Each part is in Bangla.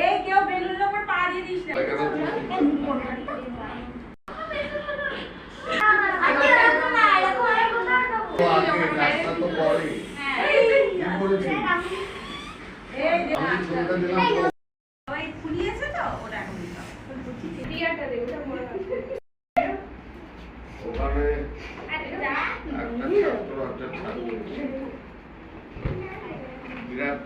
এই কেউ বেলুনের উপর পা দিয়ে আমি ছোটটা দিলাম তো ওই ফুলিয়েছে তো ওটা এখন দিতে হবে। ওখানে একটা ছাত্র একটা ছাত্র বিরাট প্রেজেন্টেশন হ্যাঁ হ্যাঁ হ্যাঁ এই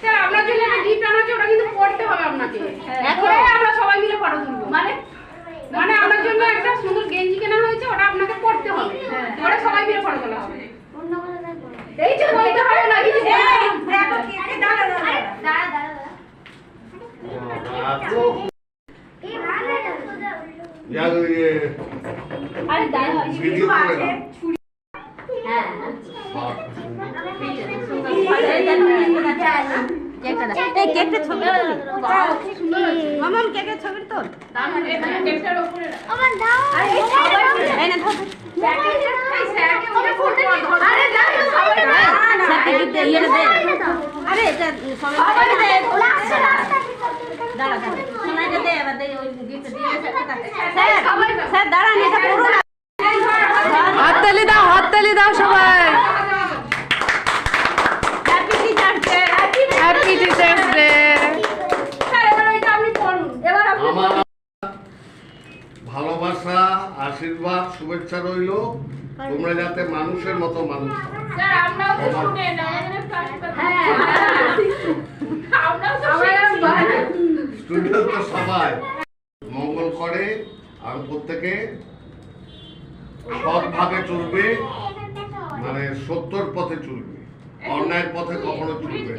স্যার আপনার জন্য একটা গিফট আনাচ্ছি ওটা কিন্তু পড়তে হবে আপনাকে। পরে আমরা সবাই মিলে ফটো তুলবো। মানে? মানে আপনার জন্য একটা সুন্দর গেঞ্জি কেনা হয়েছে ওটা আপনাকে পড়তে হবে। ওটা সবাই মিলে ফটো তোলা হবে। এই যে বলতে হবে না কিছু কে দাঁড়া ভিডিও করে এই কেকটা ছবি মামাম কেকের ছবি তোল কেকটার উপরে রাখ। এই না ধর। এই স্যারকে ওটা ফটো আরে না। সবাই স্যারকে গিফট দে। দে আরে এটা দাঁড়া। দাঁড়া দে এবার দে ওই গিফট দিয়ে স্যার স্যার দাঁড়ান এটা পুরো হাততালি দাও হাততালি দাও সবাই happy teachers day happy teachers day sir এবার ওইটা আপনি পড়ুন এবার আপনি আমার ভালোবাসা আশীর্বাদ শুভেচ্ছা রইল। তোমরা যাতে মানুষের মতো মানুষ হ্যাঁ স্টুডেন্ট তো সবাই। মঙ্গল করে আর প্রত্যেকে সৎভাবে চলবে মানে সত্যর পথে চলবে। অন্যায়ের পথে কখনো চলবে।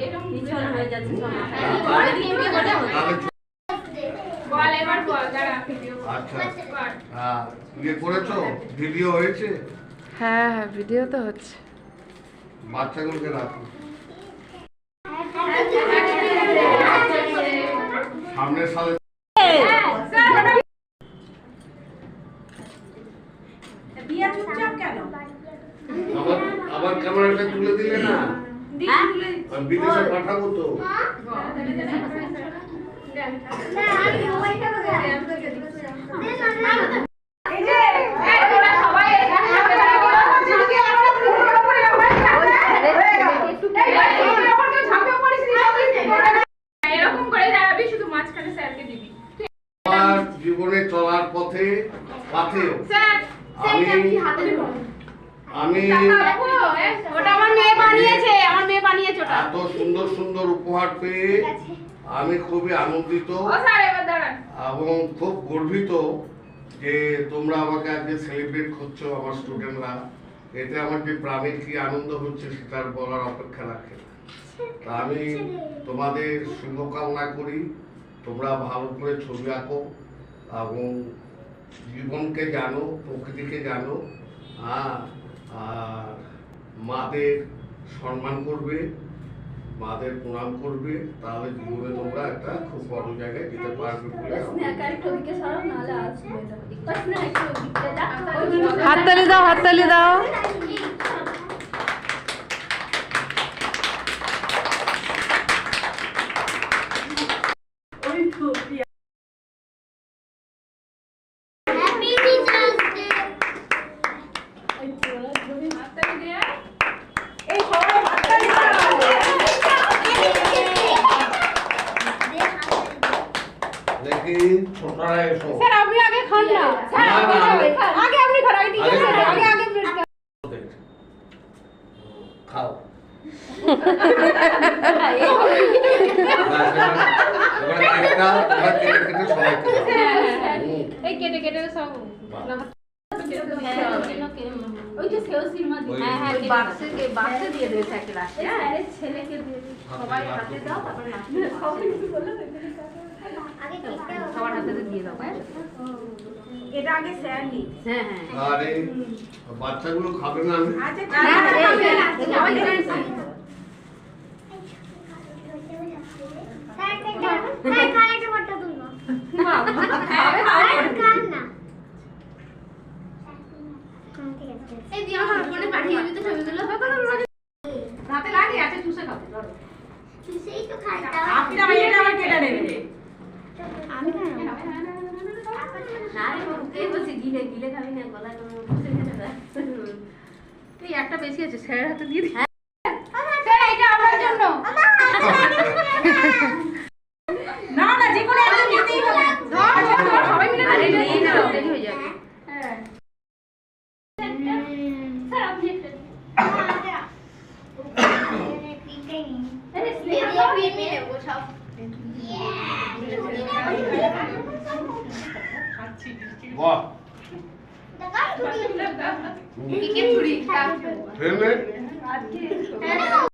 বল এবার বল দাঁড়া। ভিডিও আচ্ছা আহ, ইয়ে করেছ? ভিডিও হয়েছে? হ্যাঁ হ্যাঁ ভিডিও তো হচ্ছে। বাচ্চাগুলোকে রাখো। সামনের সালে বিয়া চুপচাপ কেন? আবার আবার ক্যামেরাটা তুলে দিলে না? আমি বিদেশে পাঠাবো তো। জীবনে চলার পথে পথেও আমি আমি ওটা আমার মেয়ে বানিয়েছে আমার মেয়ে বানিয়েছে ওটা। এত সুন্দর সুন্দর উপহার পেয়ে আমি খুবই আনন্দিত এবং খুব গর্বিত যে তোমরা আমাকে আজকে সেলিব্রেট করছ আমার স্টুডেন্টরা এতে আমার যে প্রাণে কি আনন্দ হচ্ছে সেটা আর বলার অপেক্ষা রাখে। তা আমি তোমাদের শুভকামনা করি। তোমরা ভালো করে ছবি আঁকো এবং জীবনকে জানো প্রকৃতিকে জানো। হ্যাঁ আর মাদের সম্মান করবে। মাদের প্রণাম করবে তাহলে জীবনে তোমরা একটা খুব বড় জায়গায় যেতে পারবে বলে হাততালি দাও হাততালি দাও। এসো স্যার আপনি আগে খান না। স্যার। আগে- আপনি খান আগে আগে টিচার আগে আগে খাও। এই কেটে কেটে সব হ্যাঁ, হ্যাঁ হ্যাঁ? ছেলেকে দিয়ে সবাই হাতে দাও তারপরে লাস্টে সবাই কিছু বলল না, সবার হাতে দিয়ে দাও হ্যাঁ এটা আগে স্যার নি হ্যাঁ হ্যাঁ আরে বাচ্চাগুলো খাবে না আমি আচ্ছা না, না, ঠিক এই- আছে। এই- এই- সবাই এই- জানছে। এই দিয়ে আমার ফোনে পাঠিয়ে দিবি তো ছবিগুলো হাতে লাগে আছে চুষে খাবে ধরো আপনি আবার এটা আবার কেটে নেবে বলছে গিলে গিলে খাবি না গলায় এই একটা বেশি আছে স্যারের হাতে দিয়ে দিই হ্যাঁ। স্যার এটা আপনার জন্য না না যে কোনো একজন নিতেই হবে ধর ধর, ধর, সবাই মিলে আরে নিয়ে নিয়ে নাও নাও। রেডি হয়ে যাবে হ্যাঁ স্যার আপনি একটা বাহ কি কে ছুরি ফেলে? আজকে